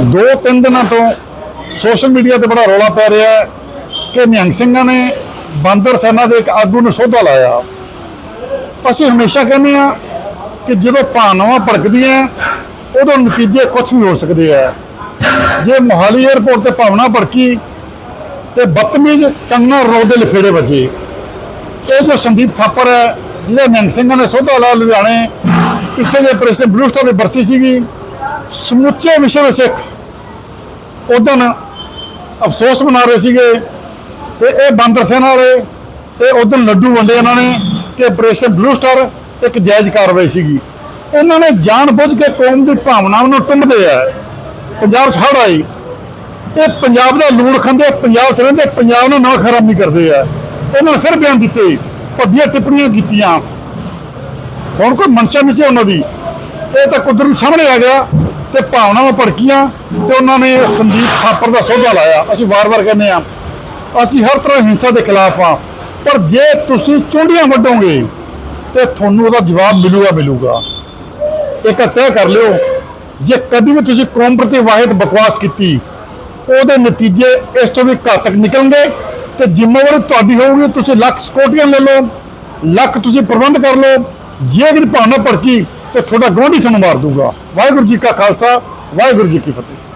ਦੋ ਤਿੰਨ ਦਿਨਾਂ ਤੋਂ ਸੋਸ਼ਲ ਮੀਡੀਆ ਤੇ ਬੜਾ ਰੌਲਾ ਪੈ ਰਿਹਾ ਹੈ ਕਿ ਨਿਹੰਗ ਸਿੰਘਾਂ ਨੇ ਬਾਂਦਰ ਸੈਨਾ ਦੇ ਇੱਕ ਆਗੂ ਨੂੰ ਸੋਧਾ ਲਾਇਆ। ਅਸੀਂ ਹਮੇਸ਼ਾ ਕਹਿੰਦੇ ਆ ਕਿ ਜਦੋਂ ਭਾਵਨਾਵਾਂ ਭੜਕਦੀਆਂ ਉਦੋਂ ਨਤੀਜੇ ਕੁਝ ਵੀ ਹੋ ਸਕਦੇ ਆ ਜੇ ਮੋਹਾਲੀ 에ਅਰਪੋਰਟ ਤੇ ਭਾਵਨਾ ਭੜਕੀ ਤੇ ਬਦਤਮੀਜ਼ ਕੰਗਨਾ ਰੋਡ ਦੇ ਲਫੇੜੇ ਵੱਜੇ। ਇਹ ਜੋ ਸੰਦੀਪ ਥਾਪਰ ਹੈ, ਜਿਹਦੇ ਨਿਹੰਗ ਸਿੰਘਾਂ ਨੇ ਸੋਧਾ ਲਾਇਆ, ਲੁਧਿਆਣੇ ਪਿੱਛੇ ਦੇ ਆਪਰੇਸ਼ਨ ਬਲੂ ਸਟਾਰ ਦੀ ਬਰਸੀ ਸੀਗੀ ਸਮੁੱਚੇ ਵਿਸ਼ਵ ਸਿੱਖ ਉਦੋਂ ਅਫਸੋਸ ਮਨਾ ਰਹੇ ਸੀਗੇ ਤੇ ਇਹ ਬਾਂਦਰ ਸੈਨਾ ਵਾਲੇ ਤੇ ਉਦੋਂ ਲੱਡੂ ਵੰਡੇ ਇਹਨਾਂ ਨੇ ਕਿ ਆਪਰੇਸ਼ਨ ਬਲੂ ਸਟਾਰ ਇੱਕ ਜਾਇਜ਼ ਕਾਰਵਾਈ ਸੀਗੀ। ਇਹਨਾਂ ਨੇ ਜਾਣ ਬੁੱਝ ਕੇ ਕੌਮ ਦੀ ਭਾਵਨਾਵਾਂ ਨੂੰ ਟੁੰਬਦੇ ਆ। ਪੰਜਾਬ 'ਚ ਹੜ੍ਹ ਆਈ। ਇਹ ਪੰਜਾਬ ਦਾ ਲੂਣ ਖਾਂਦੇ, ਪੰਜਾਬ 'ਚ ਰਹਿੰਦੇ, ਪੰਜਾਬ ਨੂੰ ਨਾ ਖਰਾਬੀ ਕਰਦੇ ਆ। ਇਹਨਾਂ ਨੇ ਫਿਰ ਬਿਆਨ ਦਿੱਤੇ ਭੱਦੀਆਂ ਟਿੱਪਣੀਆਂ ਕੀਤੀਆਂ। ਹੁਣ ਕੋਈ ਮਨਸ਼ਾ ਨਹੀਂ ਸੀ ਉਹਨਾਂ ਦੀ। ਇਹ ਤਾਂ ਕੁਦਰਤ ਸਾਹਮਣੇ ਆ ਗਿਆ। ਤੇ ਭਾਵਨਾਵਾਂ ਭੜਕੀਆਂ ਤੇ ਉਹਨਾਂ ਨੇ ਸੰਦੀਪ ਥਾਪਰ ਦਾ ਸੋਧਾ ਲਾਇਆ। ਅਸੀਂ ਵਾਰ-ਵਾਰ ਕਹਿੰਦੇ ਆ ਅਸੀਂ ਹਰ ਤਰ੍ਹਾਂ ਹਿੰਸਾ ਦੇ ਖਿਲਾਫ ਆ ਪਰ ਜੇ ਤੁਸੀਂ ਚੁੰਡੀਆਂ ਵੱਢੋਗੇ ਤੇ ਤੁਹਾਨੂੰ ਉਹਦਾ ਜਵਾਬ ਮਿਲੂਗਾ ਮਿਲੂਗਾ। ਇੱਕ ਤੈਅ ਕਰ ਲਿਓ, ਜੇ ਕਦੀ ਵੀ ਤੁਸੀਂ ਕੌਮ ਪ੍ਰਤੀ ਵਾਹਿਦ ਬਕਵਾਸ ਕੀਤੀ, ਉਹਦੇ ਨਤੀਜੇ ਇਸ ਤੋਂ ਵੀ ਘਾਤਕ ਨਿਕਲਣਗੇ ਤੇ ਜ਼ਿੰਮੇਵਾਰੀ ਤੁਹਾਡੀ ਹੋਊਗੀ, ਤੁਸੀਂ ਲੱਖ ਸਕੋਟੀਆਂ ਲੈ ਲਓ, ਲੱਖ ਤੁਸੀਂ ਪ੍ਰਬੰਧ ਕਰ ਲਓ। ਜੇ ਅਗਰ ਭਾਵਨਾ ਭੜਕੀ ਤੇ ਤੁਹਾਡਾ ਗੁਆਂਢੀ ਤੁਹਾਨੂੰ ਮਾਰ ਦੂਗਾ। ਵਾਹਿਗੁਰੂ ਜੀ ਕਾ ਖਾਲਸਾ ਵਾਹਿਗੁਰੂ ਜੀ ਕੀ ਫਤਿਹ।